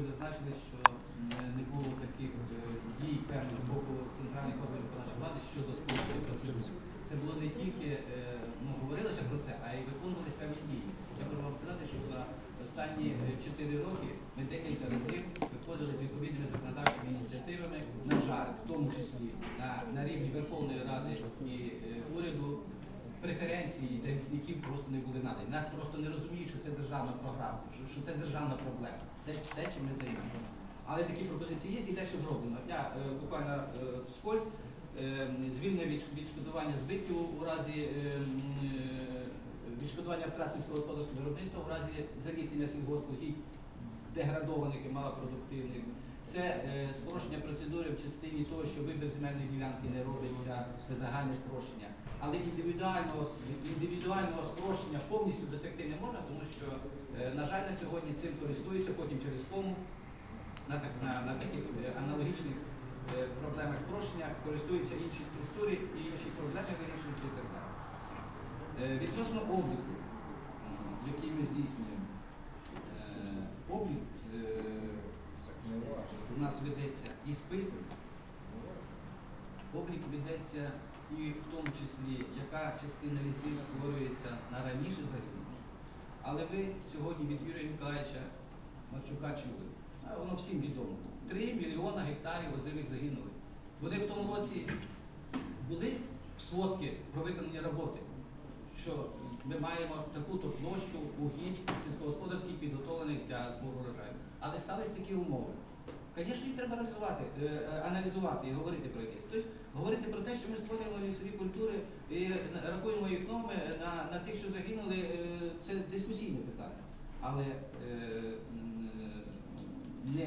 ви зазначили, що не- було таких е, дій певних з боку центральних органів виконавчої влади щодо спрощення процедур. Це було не тільки е, ну, говорилося про це, а й виконувалися певні дії. Я можу вам сказати, що за останні 4 роки ми декілька разів виходили з відповідними законодавчими ініціативами, на жаль, в тому числі на, на рівні Верховної Ради і е. Преференції для лісників просто не були надані. Нас просто не розуміють, що це державна програма, що, що це державна проблема. Те, те, чим ми займаємося. Але такі пропозиції є і дещо зроблено. Я е, буквально е, вскользь е, звільнення від відшкодування збитків у разі е, е, відшкодування втрат сільськогосподарського виробництва у разі залісіння сільгоспугідь деградованих і малопродуктивних. Це е, спрощення процедури в частині того, що вибір земельної ділянки не робиться, це загальне спрощення. Але індивідуального, індивідуального спрощення повністю досягти не можна, тому що, е, на жаль, на сьогодні цим користуються потім через кому на, так, на, на таких е, аналогічних е, проблемах спрощення користуються інші структури і інші проблеми вирішуються і так далі. Відносно обліку, який ми здійснюємо, облік у нас ведеться і список, облік ведеться і в тому числі, яка частина лісів створюється на раніше загиблих. Але ви сьогодні від Юрія Миколаївича Марчука чули, воно всім відомо. 3 мільйона гектарів озимих загинули. Вони в тому році були в сводки про виконання роботи, що ми маємо таку-то площу угідь сільськогосподарських підготовлених для збору врожаю. Але стались такі умови. Звісно, їх треба реалізувати, е, е, аналізувати і говорити про якесь. Тобто говорити про те, що ми створюємо лісові культури і рахуємо їх номи на, на тих, що загинули, е, це дискусійне питання. Але не,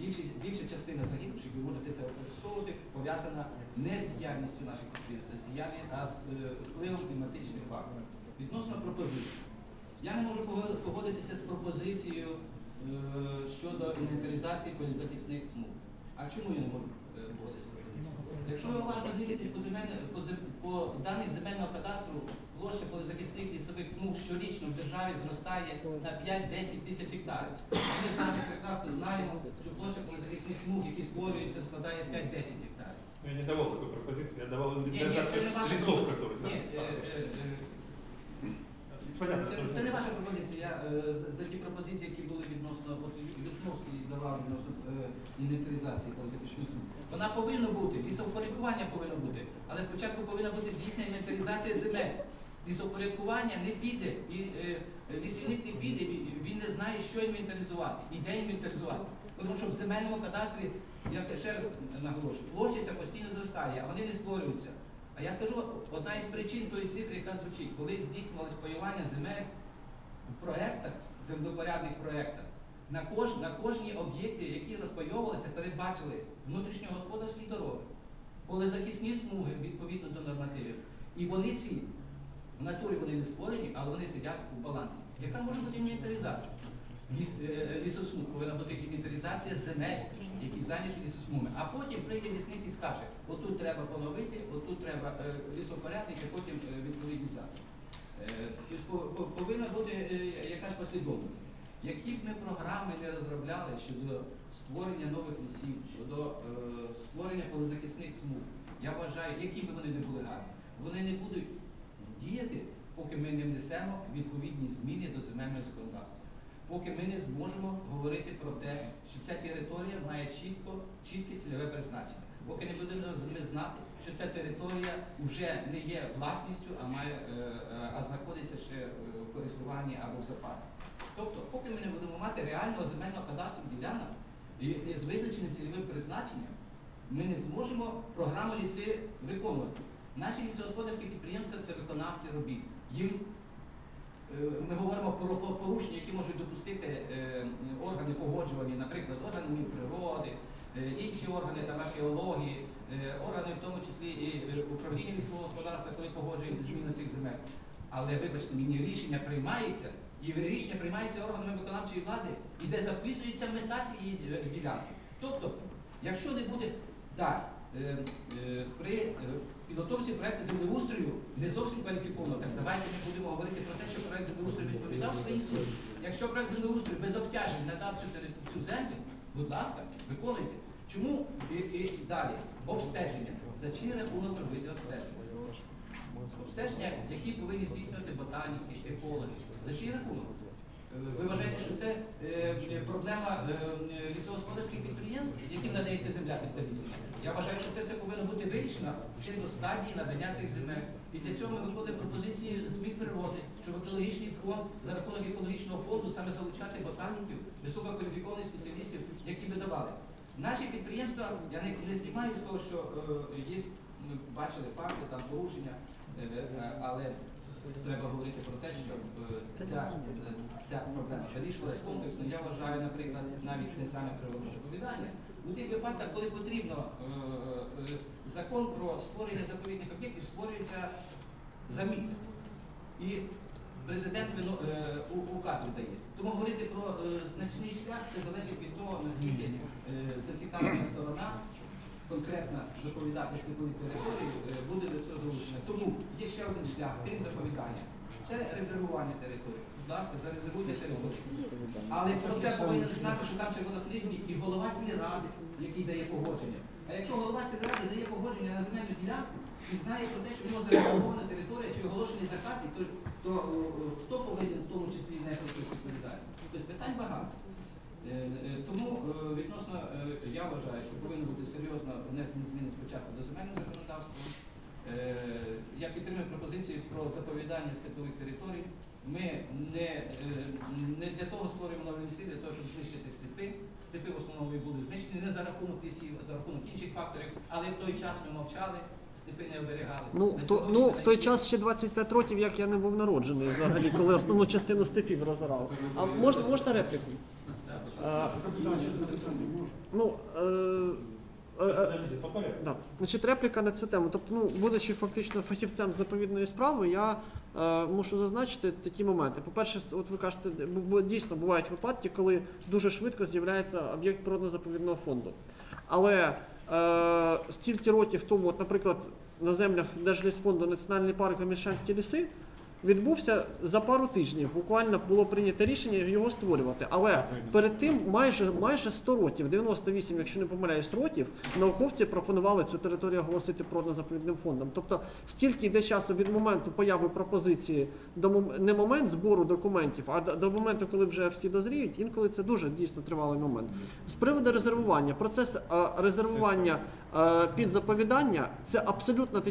більша, більша частина загинувших, ви можете це використовувати, пов'язана не з діяльністю наших підприємств, а з впливом кліматичних факторів. Відносно пропозицій. Я не можу погодитися з пропозицією щодо інвентаризації полізахисних смуг. А чому я не можу е, погодитися? Якщо ви уважно дивитесь по, по, по даних земельного кадастру, площа полізахисних лісових смуг щорічно в державі зростає на 5-10 тисяч гектарів. Ми з вами прекрасно знаємо, що площа полізахисних смуг, які створюються, складає 5-10 гектарів. Ну, Я не давал такой пропозиции, я давал Ні, ні, це Понятно, Це, це не ваша пропозиція. Я е, за- ті пропозиції, які були відносно відносно е, інвентаризації політичних смуг. Вона повинна бути, лісовпорядкування повинно бути, але спочатку повинна бути здійснена інвентаризація земель. Лісовпорядкування не піде, і е, лісівник не піде, він- він не знає, що інвентаризувати і де інвентаризувати. Тому що в земельному кадастрі, я ще раз наголошую, площа ця постійно зростає, а вони не створюються. А я скажу, одна із причин тої цифри, яка звучить, коли здійснювалось паювання земель в проєктах, землепорядних проєктах, на, кож, на кожні об'єкти, які розпайовувалися, передбачили внутрішньогосподарські дороги, полезахисні смуги відповідно до нормативів. І вони ці, в натурі вони не створені, але вони сидять у балансі. Яка може бути інвентаризація? Ліс, е, лісосмуг повинна бути інвентаризація земель, які зайняті лісосмугами. А потім прийде лісник і скаже, отут треба поновити, отут треба е, лісопорядник, і потім е, відповідні заходи. Е, Тобто по- по- повинна бути е, якась послідовність. Які б ми програми не розробляли щодо створення нових лісів, щодо е, створення полезахисних смуг, я вважаю, які б вони не були гарні, вони не будуть діяти, поки ми не внесемо відповідні зміни до земельного законодавства. Поки ми не зможемо говорити про те, що ця територія має чітко, чітке цільове призначення. Поки не будемо ми знати, що ця територія вже не є власністю, а має е, е, а знаходиться ще е, в користуванні або в запасі. Тобто, поки ми не будемо мати реального земельного кадастру ділянок з визначеним цільовим призначенням, ми не зможемо програму ліси виконувати. Наші лісогосподарські підприємства це виконавці робіт. Їм Ми порушення, які можуть допустити е, органи погоджувані, наприклад, органи Мінприроди, е, інші органи там, археології, е, органи в тому числі і управління лісового господарства, коли погоджують зміну цих земель. Але вибачте, мені рішення приймається, і рішення приймається органами виконавчої влади, і де записується мета цієї ділянки. Тобто, якщо не буде, е, при е, підготовці проекту землеустрою не зовсім кваліфіковано. Так давайте ми будемо говорити про те, що проект землеустрою відповідав своїй суті. Якщо проект землеустрою без обтяжень надав цю, цю землю, будь ласка, виконуйте. Чому і, і далі обстеження? За чий рахунок робити обстеження? Обстеження, які повинні здійснювати ботаніки, екологи. За чий рахунок? Е, Ви вважаєте, що це е, проблема е, е, лісогосподарських підприємств, яким надається земля під це? Я вважаю, що це все повинно бути вирішено ще до стадії надання цих земель. І для цього ми виходимо пропозиції змін природи, щоб екологічний фонд за рахунок екологічного фонду саме залучати ботаніків, висококваліфікованих спеціалістів, які би давали. Наші підприємства, я не, не знімаю з того, що е, є, ми бачили факти там порушення, е, е, але треба говорити про те, що ця, ця проблема вирішувалась комплексно. Я вважаю, наприклад, навіть не саме природне розповідання. У тих випадках, коли потрібно е, е, закон про створення заповідних об'єктів створюється за місяць. І президент е, указ видає. Тому говорити про значний шлях це залежить від того, наскільки зацікавлена сторона конкретно заповідати сліпові території буде до цього долучена. Тому є ще один шлях, крім заповідання. Це резервування території. Будь ласка, зарезервуйте територію. Але про це повинен знати, що там червонокнижні і голова сільради, який дає погодження. А якщо голова сільради дає погодження на земельну ділянку і знає про те, що в нього зарезервована територія чи оголошений закатник, то, то е, хто повинен в тому числі внести якусь відповідальність? Тобто питань багато. Е, е, Тому відносно я вважаю, що повинно бути серйозно внесені зміни спочатку до земельного законодавства. Я підтримую пропозицію про заповідання степових територій. Ми не, е, не для того створюємо нові ліси, для того, щоб знищити степи. Степи в основному були знищені не за рахунок лісів, а за рахунок інших факторів, але в той час ми мовчали, степи не оберігали. Ну, в, то, ну, в той час ще 25 років, як я не був народжений взагалі, коли основну частину степів розорав. А можна, можна репліку? Так, будь ласка. Е, е, Подождите, по порядку. Да. Значить, репліка на цю тему. Тобто, ну, будучи фактично фахівцем заповідної справи, я е, мушу зазначити такі моменти. По-перше, от ви кажете, дійсно бувають випадки, коли дуже швидко з'являється об'єкт природно-заповідного фонду. Але е, стільки років тому, от, наприклад, на землях Держлісфонду Національний парк Гомельчанські ліси відбувся за пару тижнів. Буквально було прийнято рішення його створювати. Але перед тим майже майже 100 років, 98, якщо не помиляюсь, років, науковці пропонували цю територію оголосити природно-заповідним фондом. Тобто стільки йде часу від моменту появи пропозиції до мом- не момент збору документів, а до, моменту, коли вже всі дозріють. Інколи це дуже дійсно тривалий момент. З приводу резервування, процес резервування під заповідання це абсолютно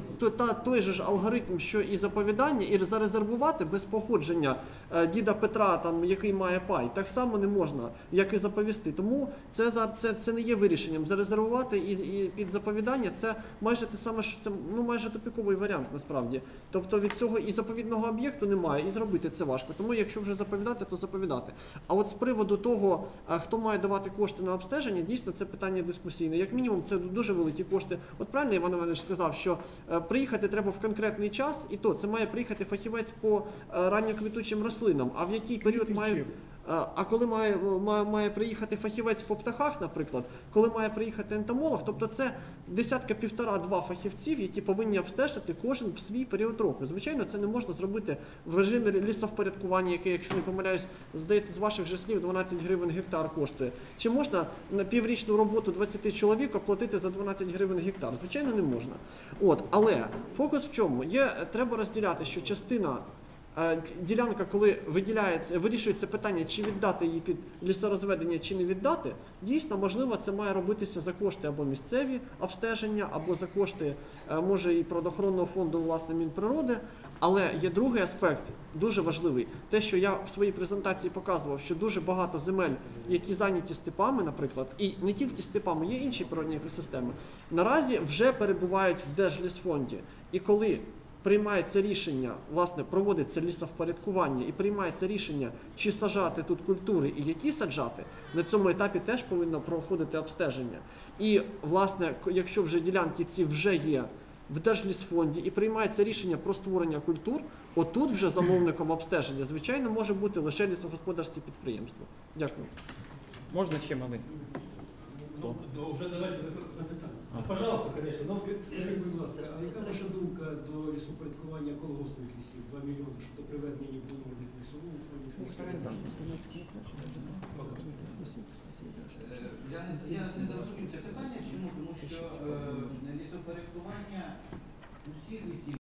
той же ж алгоритм, що і заповідання, і зарезервувати без походження е, діда Петра, там який має пай, так само не можна, як і заповісти. Тому це це, це не є вирішенням. Зарезервувати і, і під заповідання це майже те саме, що це ну майже тупіковий варіант насправді. Тобто від цього і заповідного об'єкту немає, і зробити це важко. Тому якщо вже заповідати, то заповідати. А от з приводу того, хто має давати кошти на обстеження, дійсно це питання дискусійне. Як мінімум, це дуже великі кошти. От правильно Іван Іванович сказав, що е, приїхати треба в конкретний час, і то це має приїхати фахівець по е, ранньоквітучим рослинам. А в який період має. А коли має, має, має приїхати фахівець по птахах, наприклад, коли має приїхати ентомолог, тобто це десятка півтора-два фахівців, які повинні обстежити кожен в свій період року. Звичайно, це не можна зробити в режимі лісовпорядкування, яке, якщо не помиляюсь, здається, з ваших же слів 12 гривень гектар коштує. Чи можна на піврічну роботу 20 чоловік оплатити за 12 гривень гектар? Звичайно, не можна. От, але фокус в чому? Є, треба розділяти, що частина Ділянка, коли виділяється, вирішується питання, чи віддати її під лісорозведення, чи не віддати, дійсно, можливо, це має робитися за кошти або місцеві обстеження, або за кошти, е, може, і природоохоронного фонду власне Мінприроди. Але є другий аспект, дуже важливий. Те, що я в своїй презентації показував, що дуже багато земель, які зайняті степами, наприклад, і не тільки степами, є інші природні екосистеми, наразі вже перебувають в Держлісфонді. І коли приймається рішення, власне, проводиться лісовпорядкування і приймається рішення, чи сажати тут культури і які саджати, на цьому етапі теж повинно проходити обстеження. І, власне, якщо вже ділянки ці вже є в Держлісфонді і приймається рішення про створення культур, отут вже замовником обстеження, звичайно, може бути лише лісогосподарське підприємство. Дякую. Можна ще маленьку? Ну, то вже давайте за- запитання. А. Пожалуйста, конечно. Но Скажіть, будь ласка, а яка ваша думка до лісопорядкування колгоспних лісів? 2 мільйони щодо приведення їх до норм лісового фонду? Е, Я не, я не зрозумів це питання. Чому? Тому що е, лісопорядкування усіх лісів